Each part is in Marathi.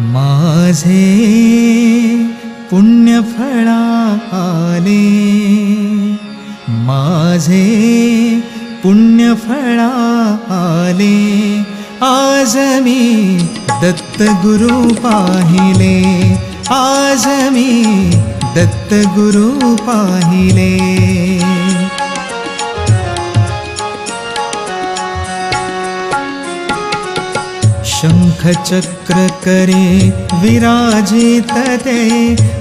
माझे पुण्यफळा आले माझे पुण्यफळा आले आज मी दत्तगुरु पाहिले आज मी दत्तगुरु पाहिले. शङ्खचक्रकरे विराजितते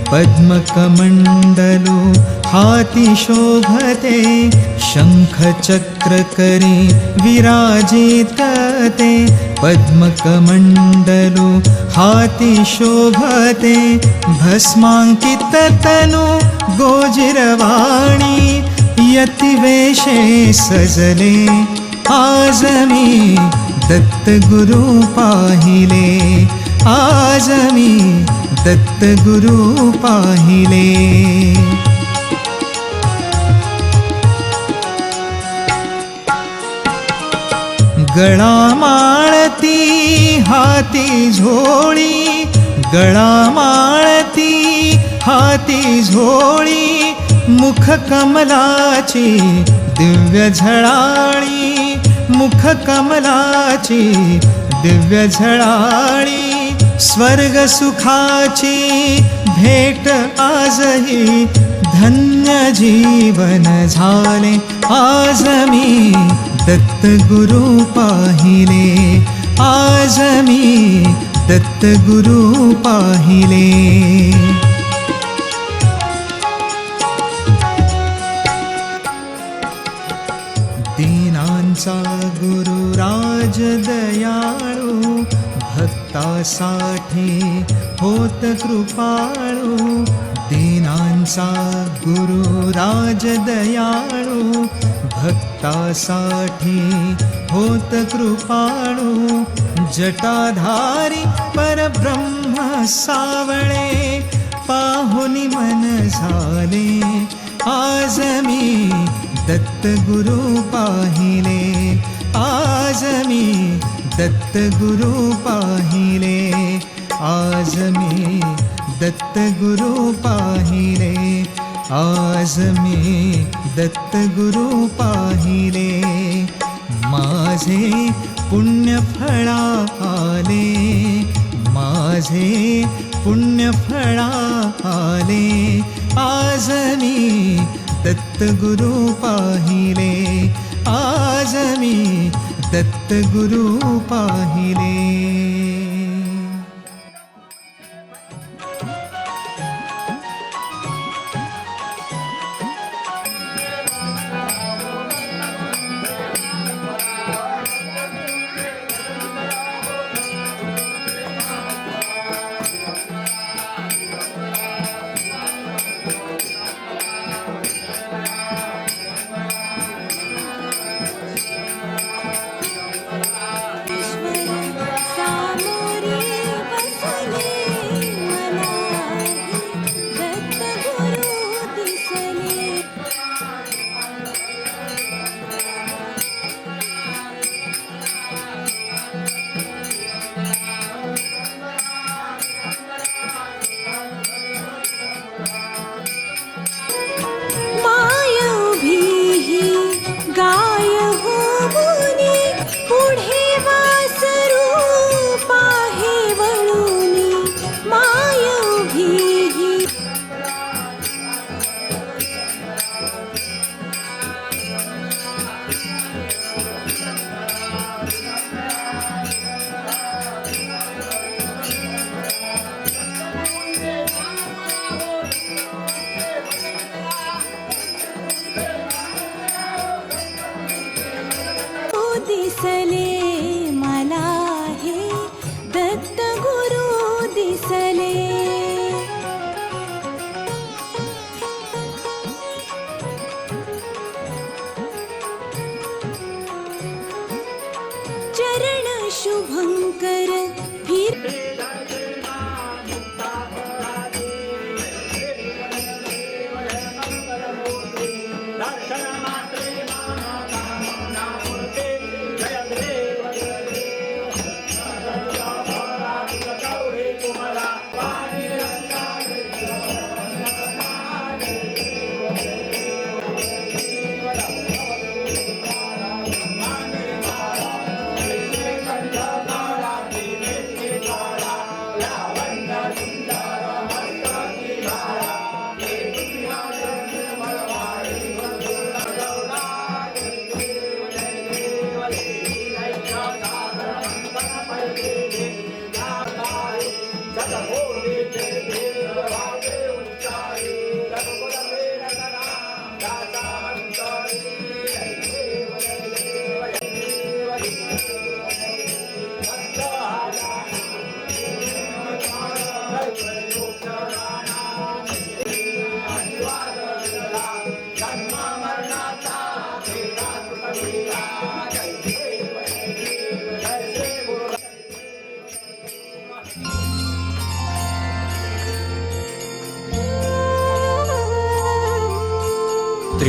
पद्मकमण्डलो हातिशोभते शङ्खचक्रकरे विराजितते पद्मकमण्डलो हातिशोभते भस्माङ्कितततनु गोजिरवाणी यतिवेशे सजले आजमी दत्त दत्तगुरु पाहिले आज मी दत्तगुरु पाहिले गळा माळती हाती झोळी गळा माळती हाती झोळी मुख कमलाची दिव्य झळाळी. मुख कमलाची दिव्य झळाळी स्वर्ग सुखाची भेट आजही धन्य जीवन झाले. आज मी दत्तगुरु पाहिले. आज मी दत्तगुरु पाहिले. दयाळू भक्तासाठी होत कृपाळू दीनांचा गुरुराज दयाळू भक्तासाठी होत कृपाळू जटाधारी परब्रह्म सावळे पाहुनी मन झाले आज मी दत्तगुरु पाहिले. आज मी दत्तगुरु पाहिले. आज मी दत्तगुरु पाहिले. आज मी दत्तगुरु पाहिले. माझे पुण्यफळा आले माझे पुण्यफळा आले आज मी दत्तगुरु पाहिले. आज मी दत्तगुरु पाहिले. शुभङ्करी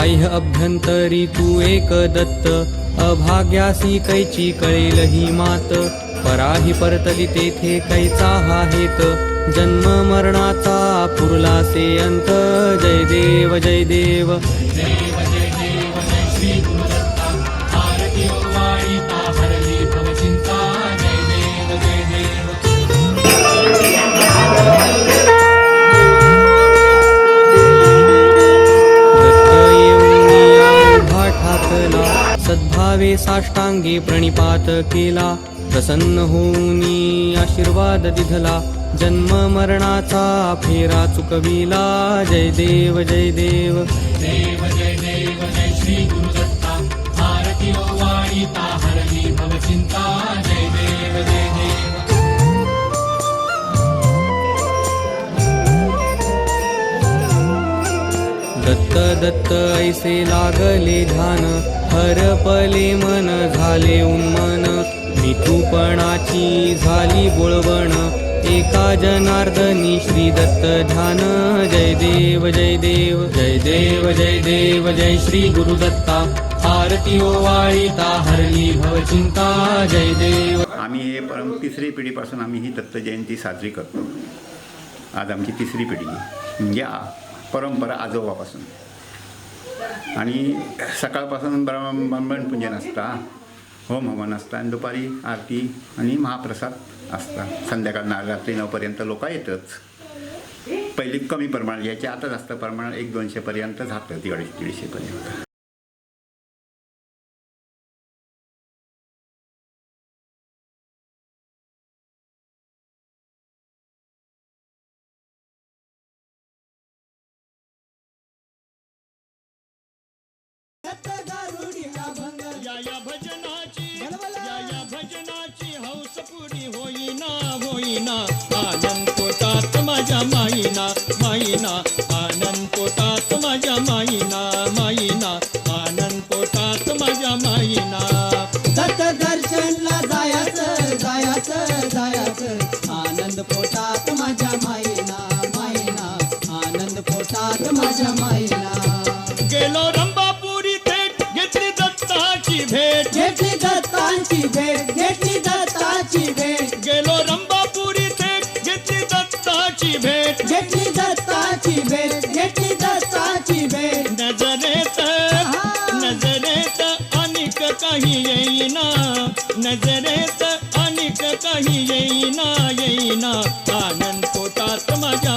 बाह्य अभ्यंतरी तू एक दत्त अभाग्यासी कैची कळेल ही मात पराही परतली तेथे कैचा हा हेत जन्म मरणाचा पुरला से अंत जय देव जय देव देव जय देव. साष्टांगे प्रणिपात केला. प्रसन्न होऊनी आशीर्वाद दिधला. जन्म मरणाचा फेरा चुकविला. जय देव जय देव. देव जय देव जय श्री गुरुदत्ता. भवचिंता जय देव जय देव. दत्त दत्त ऐसे लागले ध्यान. हरपले मन झाले उन्मन मिठूपणाची झाली बोळवण. एका जनार्दनी श्री दत्त ध्यान. जय देव जय देव जय देव जय देव जय श्री गुरुदत्ता आरती हो ओवाळीता हरली भवचिंता जय देव. आम्ही हे परम तिसरी पिढीपासून आम्ही ही दत्त जयंती साजरी करतो. आज आमची तिसरी पिढी म्हणजे परंपरा आजोबापासून. आणि सकाळपासून ब्रह्म ब्राह्मण पूजन असता होम हवन असतं. आणि दुपारी आरती आणि महाप्रसाद असता. संध्याकाळ ना रात्री नऊपर्यंत लोक येतच. पहिली कमी प्रमाणात घ्यायचे आता जास्त प्रमाणात एक दोनशेपर्यंत जातं दीडशे दीडशेपर्यंत. माझ्या माझ्या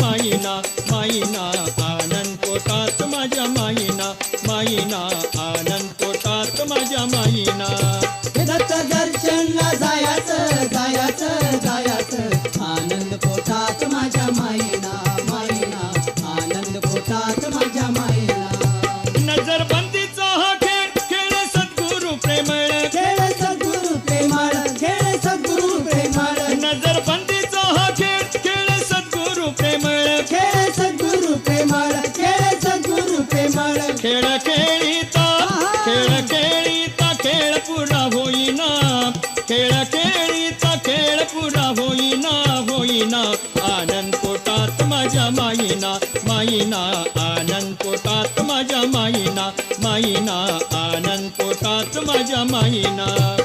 माईना बंदीचा हा खेळ खेळ सद्गुरु प्रेमळ. खेळ सद्गुरु प्रेमाळ खेळ सद्गुरु प्रेमाळ. खेळ खेळीता खेळ खेळीता खेळ पुरा होईना. खेळ खेळीता खेळ पुरा होईना होईना. आनंद पोटात माझ्या माईना माईना. आनंद पोटात माझ्या माईना माईना. आनंद पोटात माझ्या माईना.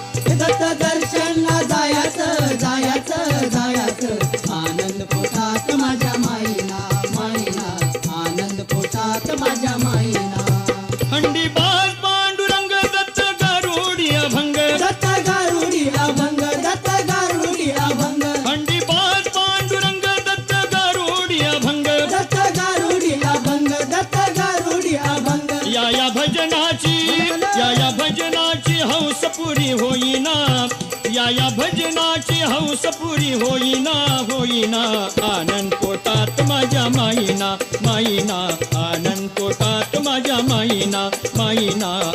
या या भजनाची हौस पुरी होईना होईना. आनंद पोटात माझ्या माईना माईना. आनंद पोटात माझ्या माईना माईना.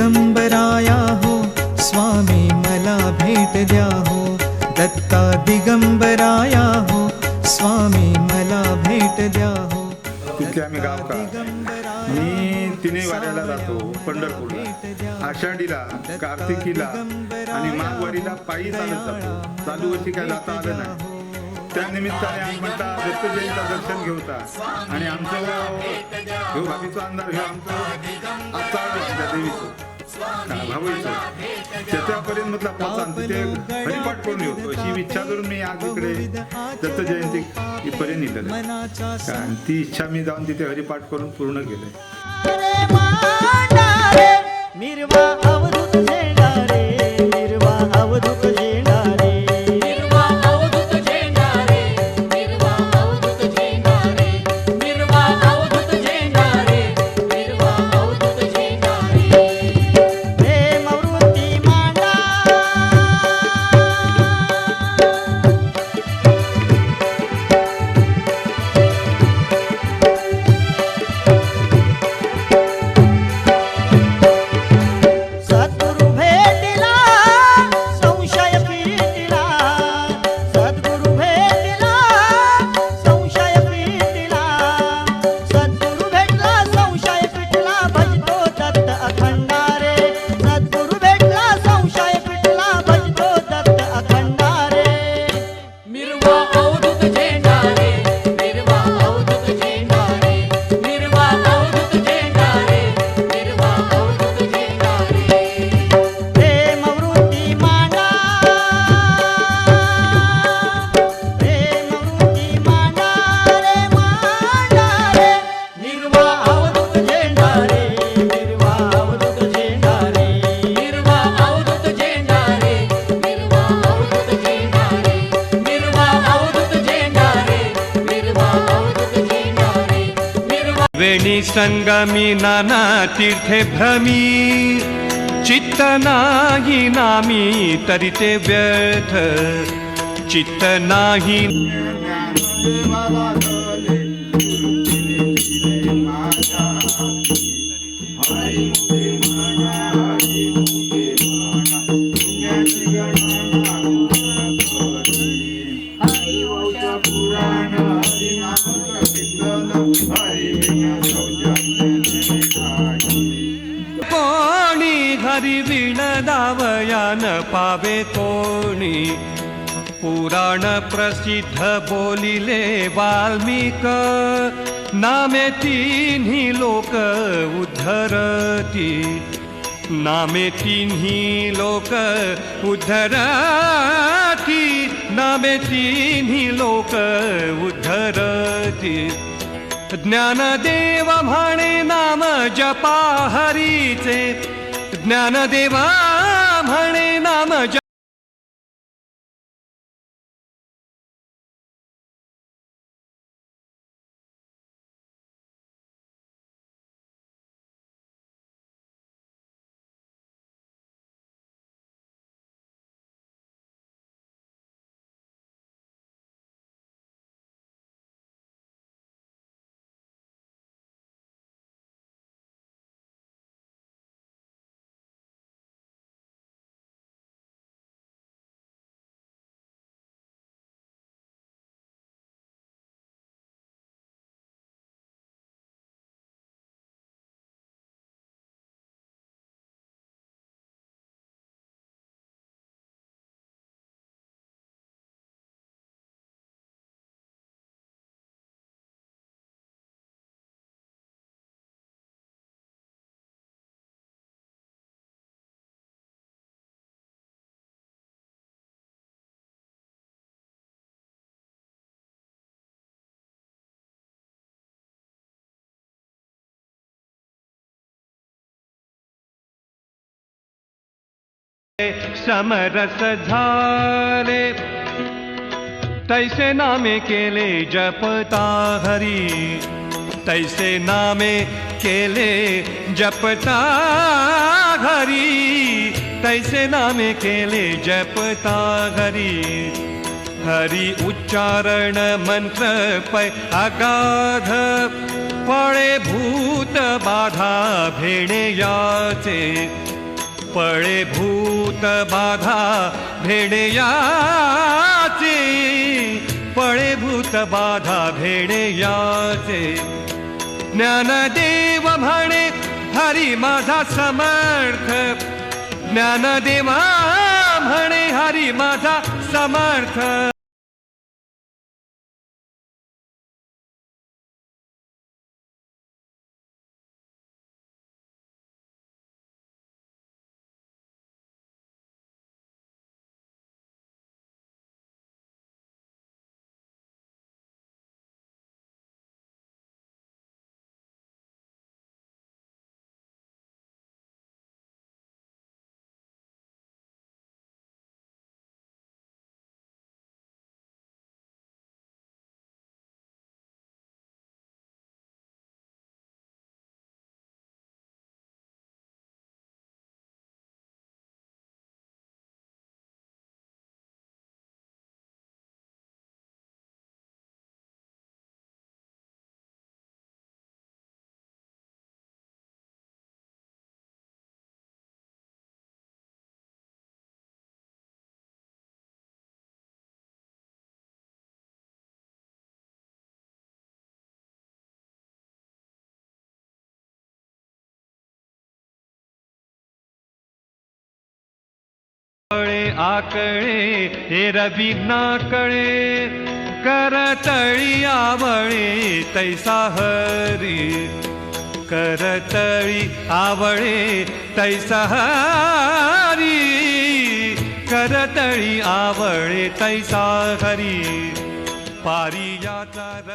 दिगंबराया हो स्वामी मला भेट द्या हो दत्ता दिगंबराया हो स्वामी मला भेट द्या हो आम्ही गावकार. मी तिन्ही वाऱ्याला जातो पंढरपूरला. आषाढीला कार्तिकीला आणि माघवारीला पायी चालत जातो. चालू वर्षी काय जाता आलं नाही. त्या निमित्ताने आम्ही म्हणता दत्त जयंतीचं दर्शन घेऊता आणि आमचं अंधार आमचं त्या देवीचं. त्याच्यापर्यंत म्हटलं पोचान ते हरिपाठ करून येतो अशी इच्छा करून मी आज इकडे दत्त जयंती पर्यंत इथं मनाच्या कारण ती इच्छा मी जाऊन तिथे हरिपाठ करून पूर्ण केले वेणी संगमी नाना तीर्थे भ्रमी. चित्त नाही नामी तरी ते व्यर्थ. चित्त नाही दावयान पावे कोणी. पुराण प्रसिद्ध बोलिले वाल्मिक. नामे तिन्ही लोक उद्धरती. नामे तिन्ही लोक उद्धरती. नामे तिन्ही लोक उद्धरती. ज्ञानदेव म्हणे नाम जपा हरीचे. ज्ञानदेवा म्हणे नाम समरस झाले. तैसे नामे केले जपता हरी. तैसे नामे केले जपता हरी. तैसे नामे केले जपता हरी. हरी उच्चारण मंत्र पै अगाध. फळे भूत बाधा भेणे याचे. पळे भूत बाधा भेडयाचे. पळे भूत बाधा भेणे याचे ज्ञानदेव म्हणे हरी माझा समर्थ. ज्ञानदेवा म्हणे हरी माझा समर्थ. आकळे हे रवी नाकळे करतळी आवळे तैसा हरी. करतळी आवळे तैसा हरी. करतळी आवळे तैसा हरी. पारियाचा